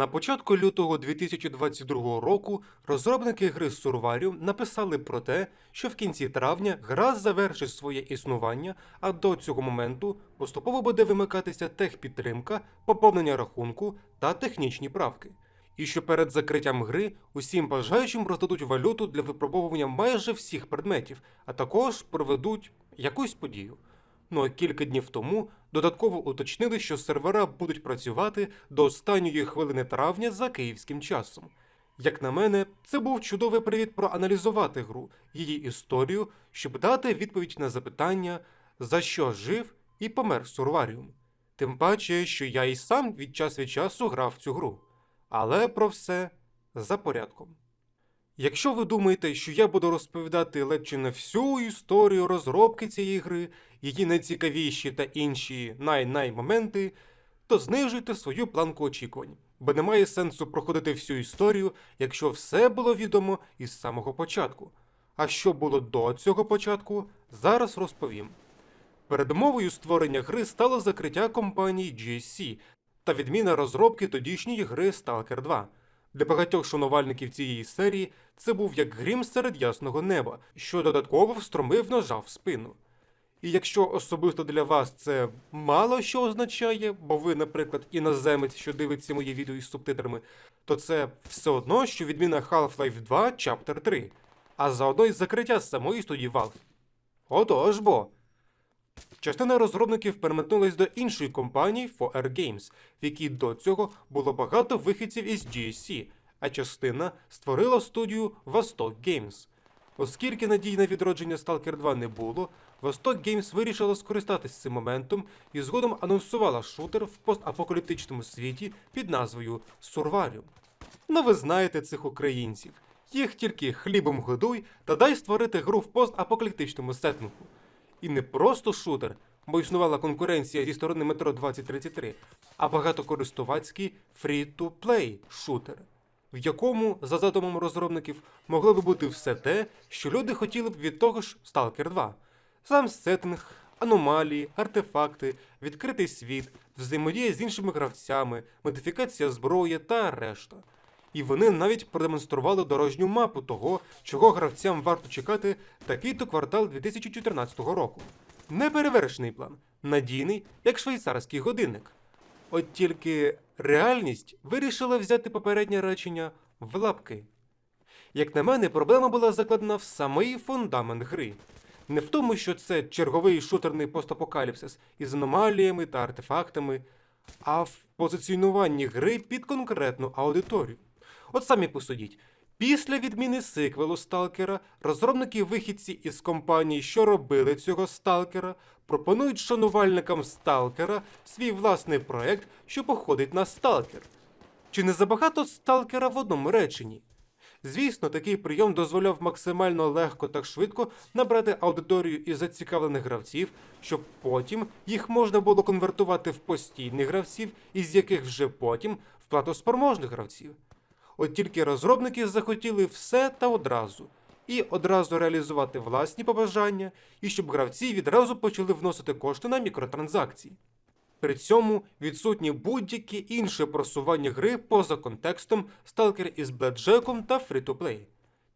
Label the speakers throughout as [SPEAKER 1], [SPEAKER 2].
[SPEAKER 1] На початку лютого 2022 року розробники гри Survarium написали про те, що в кінці травня гра завершить своє існування, а до цього моменту поступово буде вимикатися техпідтримка, поповнення рахунку та технічні правки. І що перед закриттям гри усім бажаючим роздадуть валюту для випробовування майже всіх предметів, а також проведуть якусь подію. Ну а кілька днів тому додатково уточнили, що сервера будуть працювати до останньої хвилини травня за київським часом. Як на мене, це був чудовий привід проаналізувати гру, її історію, щоб дати відповідь на запитання, за що жив і помер Сурваріум. Тим паче, що я і сам від час від часу грав цю гру. Але про все за порядком. Якщо ви думаєте, що я буду розповідати ледь чи не всю історію розробки цієї гри, її найцікавіші та інші най-най моменти, то знижуйте свою планку очікувань, бо немає сенсу проходити всю історію, якщо все було відомо із самого початку. А що було до цього початку, зараз розповім. Передумовою створення гри стало закриття компанії GSC та відміна розробки тодішньої гри Stalker 2. Для багатьох шанувальників цієї серії це був як грім серед ясного неба, що додатково встромив ножа в спину. І якщо особисто для вас це мало що означає, бо ви, наприклад, іноземець, що дивиться мої відео із субтитрами, то це все одно, що відміна Half-Life 2 Chapter 3, а заодно й закриття самої студії Valve. Отож бо. Частина розробників переметнулась до іншої компанії 4R Games, в якій до цього було багато вихідців із GSC, а частина створила студію Vostok Games. Оскільки надій на відродження Stalker 2 не було, Vostok Games вирішила скористатись цим моментом і згодом анонсувала шутер в постапокаліптичному світі під назвою Survarium. Ну ви знаєте цих українців. Їх тільки хлібом годуй та дай створити гру в постапокаліптичному сеттингу. І не просто шутер, бо існувала конкуренція зі сторони метро 2033, а багатокористувацький free-to-play шутер, в якому, за задумом розробників, могло би бути все те, що люди хотіли б від того ж Stalker 2. Сам сеттинг, аномалії, артефакти, відкритий світ, взаємодія з іншими гравцями, модифікація зброї та решта. І вони навіть продемонстрували дорожню мапу того, чого гравцям варто чекати такий-то квартал 2014 року. Неперевершений план, надійний, як швейцарський годинник. От тільки реальність вирішила взяти попереднє речення в лапки. Як на мене, проблема була закладена в самий фундамент гри. Не в тому, що це черговий шутерний постапокаліпсис із аномаліями та артефактами, а в позиціонуванні гри під конкретну аудиторію. От самі посудіть. Після відміни сиквелу Сталкера розробники вихідці із компаній, що робили цього сталкера, пропонують шанувальникам сталкера свій власний проект, що походить на сталкер. Чи не забагато сталкера в одному реченні? Звісно, такий прийом дозволяв максимально легко та швидко набрати аудиторію із зацікавлених гравців, щоб потім їх можна було конвертувати в постійних гравців, із яких вже потім в платоспроможних гравців. От тільки розробники захотіли все та одразу, і одразу реалізувати власні побажання, і щоб гравці відразу почали вносити кошти на мікротранзакції. При цьому відсутні будь-які інші просування гри поза контекстом Stalker із блекджеком та фрі-то-плей.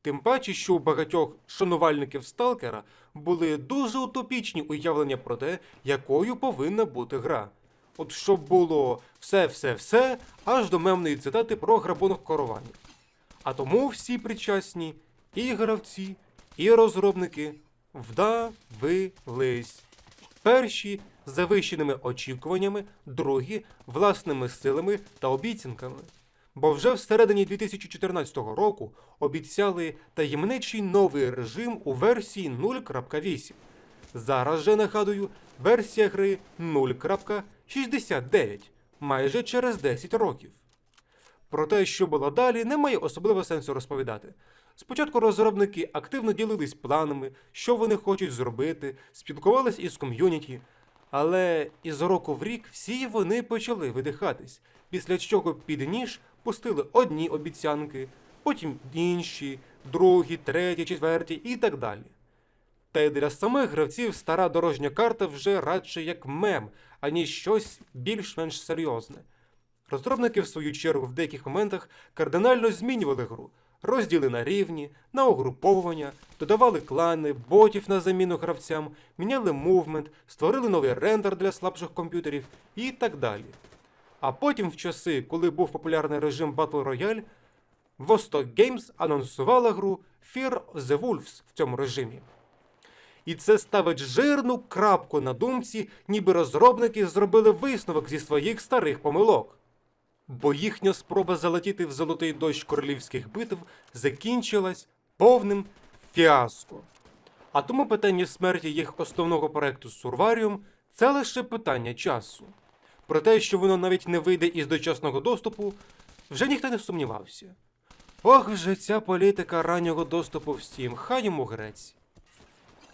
[SPEAKER 1] Тим паче, що у багатьох шанувальників Сталкера були дуже утопічні уявлення про те, якою повинна бути гра. От щоб було все-все-все, аж до мемної цитати про грабунок корування. А тому всі причасні, і гравці, і розробники вдавились. Перші завищеними очікуваннями, другі власними силами та обіцянками. Бо вже всередині 2014 року обіцяли таємничий новий режим у версії 0.8. Зараз же нагадую, версія гри 0.69, майже через 10 років. Про те, що було далі, немає особливого сенсу розповідати. Спочатку розробники активно ділились планами, що вони хочуть зробити, спілкувались із ком'юніті, але із року в рік всі вони почали видихатись, після чого під ніж пустили одні обіцянки, потім інші, другі, треті, четверті і так далі. Та й для самих гравців стара дорожня карта вже радше як мем, аніж щось більш-менш серйозне. розробники в свою чергу в деяких моментах кардинально змінювали гру. Розділи на рівні, на угруповування, додавали клани, ботів на заміну гравцям, міняли мувмент, створили новий рендер для слабших комп'ютерів і так далі. А потім, в часи, коли був популярний режим Battle Royale, Vostok Games анонсувала гру Fear the Wolves в цьому режимі. І це ставить жирну крапку на думці, ніби розробники зробили висновок зі своїх старих помилок. Бо їхня спроба залетіти в золотий дощ королівських битв закінчилась повним фіаско. А тому питання смерті їх основного проекту Сурваріум це лише питання часу. Про те, що воно навіть не вийде із дочасного доступу, вже ніхто не сумнівався. Ох, вже ця політика раннього доступу в Steam, хай йому грець.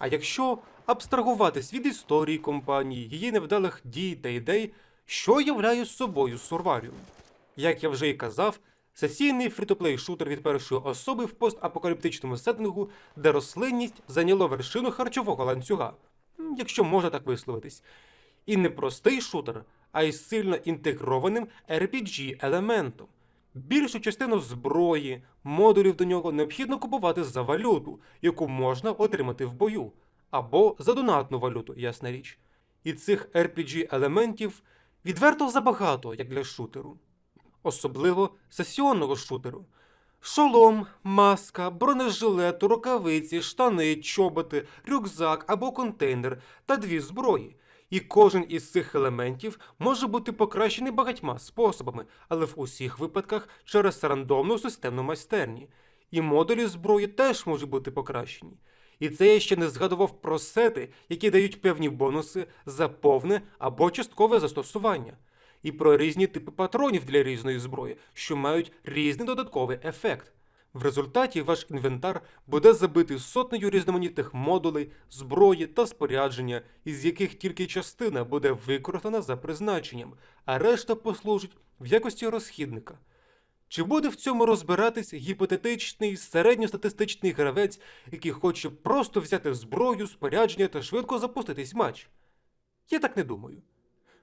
[SPEAKER 1] А якщо абстрагуватись від історії компанії, її невдалих дій та ідей, що являє собою Сурваріум? Як я вже і казав, сесійний фрітоплей шутер від першої особи в постапокаліптичному сеттингу, де рослинність зайняло вершину харчового ланцюга, якщо можна так висловитись. І не простий шутер, а й сильно інтегрованим RPG-елементом. Більшу частину зброї, модулів до нього необхідно купувати за валюту, яку можна отримати в бою, або за донатну валюту, ясна річ. І цих RPG-елементів відверто забагато, як для шутеру. Особливо сесіонного шутеру. Шолом, маска, бронежилет, рукавиці, штани, чоботи, рюкзак або контейнер та дві зброї. І кожен із цих елементів може бути покращений багатьма способами, але в усіх випадках через рандомну системну майстерні. І модулі зброї теж можуть бути покращені. І це я ще не згадував про сети, які дають певні бонуси за повне або часткове застосування, і про різні типи патронів для різної зброї, що мають різний додатковий ефект. В результаті ваш інвентар буде забитий сотнею різноманітних модулей, зброї та спорядження, із яких тільки частина буде використана за призначенням, а решта послужить в якості розхідника. Чи буде в цьому розбиратись гіпотетичний середньостатистичний гравець, який хоче просто взяти зброю, спорядження та швидко запуститись матч? Я так не думаю.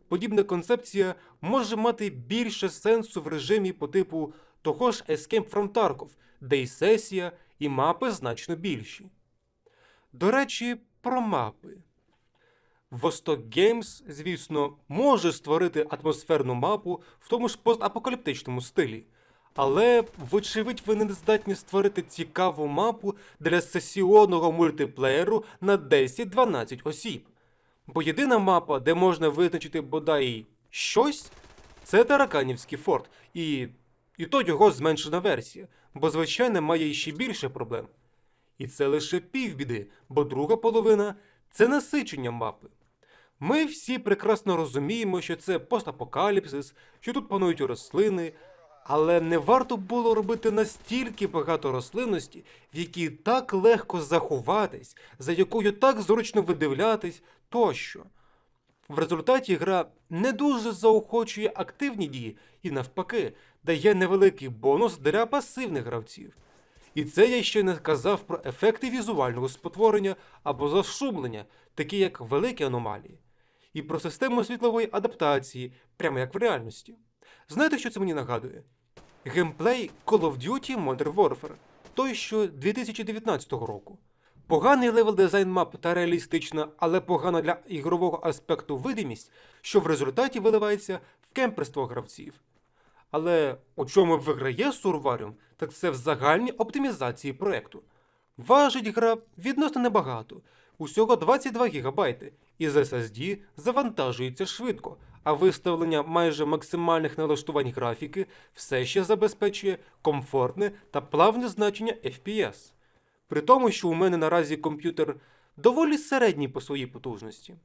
[SPEAKER 1] Подібна концепція може мати більше сенсу в режимі по типу того ж Escape from Tarkov, де і сесія, і мапи значно більші. До речі, про мапи. Vostok Games, звісно, може створити атмосферну мапу в тому ж постапокаліптичному стилі. Але, вочевидь, ви не здатні створити цікаву мапу для сесіонного мультиплеєру на 10-12 осіб. Бо єдина мапа, де можна визначити бодай щось, це Тараканівський форт, і, і то його зменшена версія, бо звичайно має ще більше проблем. І це лише півбіди, бо друга половина це насичення мапи. Ми всі прекрасно розуміємо, що це постапокаліпсис, що тут панують рослини, але не варто було робити настільки багато рослинності, в якій так легко заховатись, за якою так зручно видивлятись тощо. В результаті гра не дуже заохочує активні дії і, навпаки, дає невеликий бонус для пасивних гравців. І це я ще не казав про ефекти візуального спотворення або зашумлення, такі як великі аномалії, і про систему світлової адаптації, прямо як в реальності. Знаєте, що це мені нагадує? Геймплей Call of Duty Modern Warfare, той, що 2019 року. Поганий левел дизайн мап та реалістична, але погана для ігрового аспекту видимість, що в результаті виливається в кемперство гравців. Але у чому виграє Сурваріум, так це в загальній оптимізації проекту. Важить гра відносно небагато, усього 22 ГБ, і з SSD завантажується швидко, а виставлення майже максимальних налаштувань графіки все ще забезпечує комфортне та плавне значення FPS. При тому, що у мене наразі комп'ютер доволі середній по своїй потужності.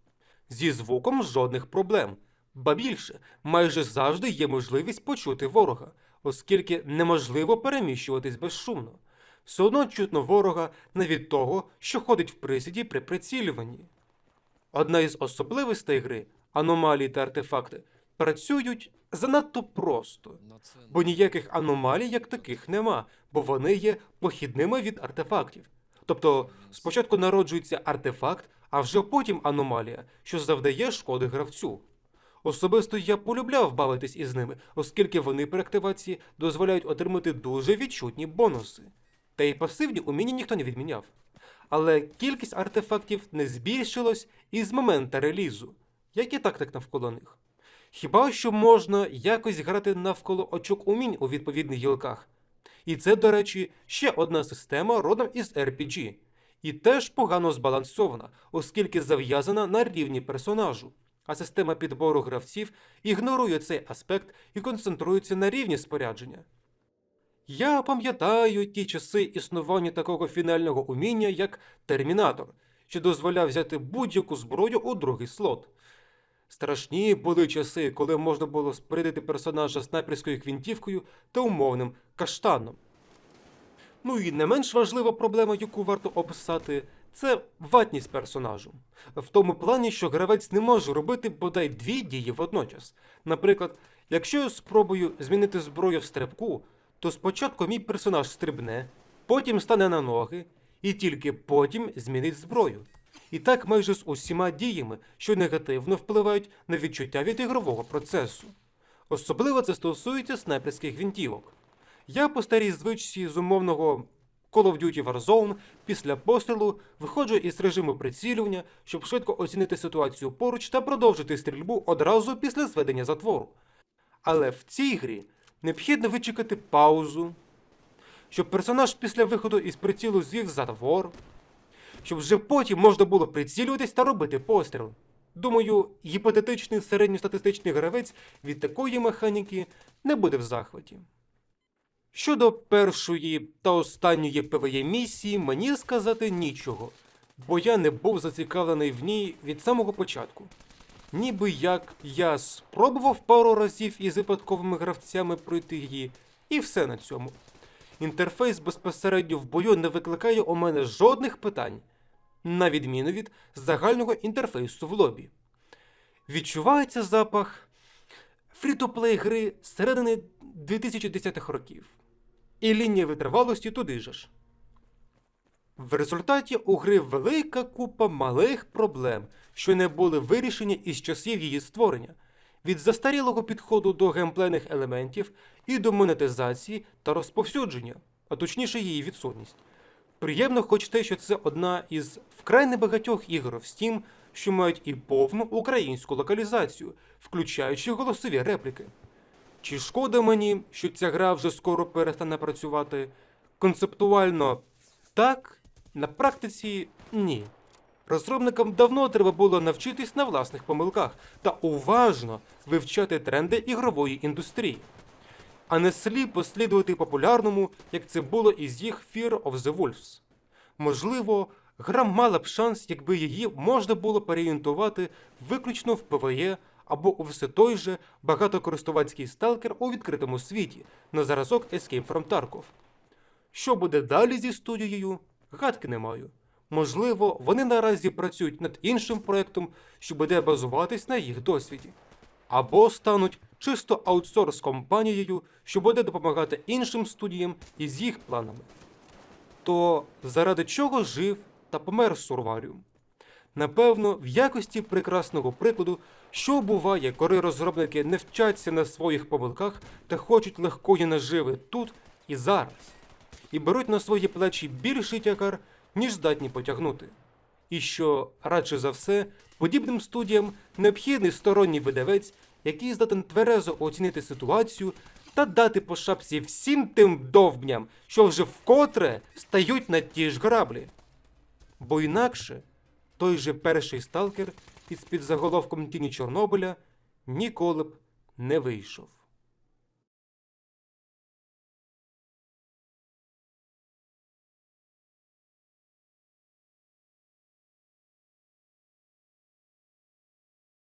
[SPEAKER 1] Зі звуком жодних проблем. Ба більше, майже завжди є можливість почути ворога, оскільки неможливо переміщуватись безшумно. Все одно чутно ворога навіть того, що ходить в присіді при прицілюванні. Одна із особливостей гри аномалії та артефакти працюють занадто просто, бо ніяких аномалій як таких нема, бо вони є похідними від артефактів. Тобто спочатку народжується артефакт, а вже потім аномалія, що завдає шкоди гравцю. Особисто я полюбляв бавитись із ними, оскільки вони при активації дозволяють отримати дуже відчутні бонуси. Та й пасивні уміння ніхто не відміняв. Але кількість артефактів не збільшилась із моменту релізу, як і тактик навколо них. Хіба що можна якось грати навколо очок умінь у відповідних гілках. І це, до речі, ще одна система родом із RPG, і теж погано збалансована, оскільки зав'язана на рівні персонажу. А система підбору гравців ігнорує цей аспект і концентрується на рівні спорядження. Я пам'ятаю ті часи існування такого фінального уміння, як Термінатор, що дозволяв взяти будь-яку зброю у другий слот. Страшні були часи, коли можна було спорядити персонажа снайперською гвинтівкою та умовним каштаном. Ну і не менш важлива проблема, яку варто описати, це ватність персонажу. В тому плані, що гравець не може робити бодай дві дії водночас. Наприклад, якщо я спробую змінити зброю в стрибку, то спочатку мій персонаж стрибне, потім стане на ноги, і тільки потім змінить зброю. І так майже з усіма діями, що негативно впливають на відчуття від ігрового процесу. Особливо це стосується снайперських гвинтівок. Я по старій звичці з умовного Call of Duty Warzone після пострілу виходжу із режиму прицілювання, щоб швидко оцінити ситуацію поруч та продовжити стрільбу одразу після зведення затвору. Але в цій грі необхідно вичекати паузу, щоб персонаж після виходу із прицілу звів затвор, щоб вже потім можна було прицілюватись та робити постріл. Думаю, гіпотетичний середньостатистичний гравець від такої механіки не буде в захваті. Щодо першої та останньої ПВЄ місії, мені сказати нічого, бо я не був зацікавлений в ній від самого початку. Ніби як я спробував пару разів із випадковими гравцями пройти її, і все на цьому. Інтерфейс безпосередньо в бою не викликає у мене жодних питань, на відміну від загального інтерфейсу в лобі. Відчувається запах фрі-то-плей гри середини 2010-х років. І лінія витривалості туди же ж. В результаті у гри велика купа малих проблем, що не були вирішені із часів її створення, від застарілого підходу до геймплейних елементів і до монетизації та розповсюдження, а точніше її відсутність. Приємно хоч те, що це одна із вкрай небагатьох ігор в Steam, що мають і повну українську локалізацію, включаючи голосові репліки. Чи шкода мені, що ця гра вже скоро перестане працювати? Концептуально так, на практиці ні. Розробникам давно треба було навчитись на власних помилках та уважно вивчати тренди ігрової індустрії, а не сліпо слідувати популярному, як це було із їх Fear of the Wolves. Можливо, гра мала б шанс, якби її можна було переорієнтувати виключно в ПВЕ або все той же багатокористувацький сталкер у відкритому світі на заразок Escape from Tarkov. Що буде далі зі студією? Гадки не маю. Можливо, вони наразі працюють над іншим проектом, що буде базуватись на їх досвіді, або стануть чисто аутсорс компанією, що буде допомагати іншим студіям із їх планами. То заради чого жив та помер Сурваріум? Напевно, в якості прекрасного прикладу, що буває, коли розробники не вчаться на своїх помилках та хочуть легкої наживи тут і зараз, і беруть на свої плечі більший тягар, ніж здатні потягнути. І що, радше за все, подібним студіям необхідний сторонній видавець, який здатен тверезо оцінити ситуацію та дати по шапці всім тим довбням, що вже вкотре стають на ті ж граблі. Бо інакше той же перший сталкер із під заголовком Тіні Чорнобиля ніколи б не вийшов.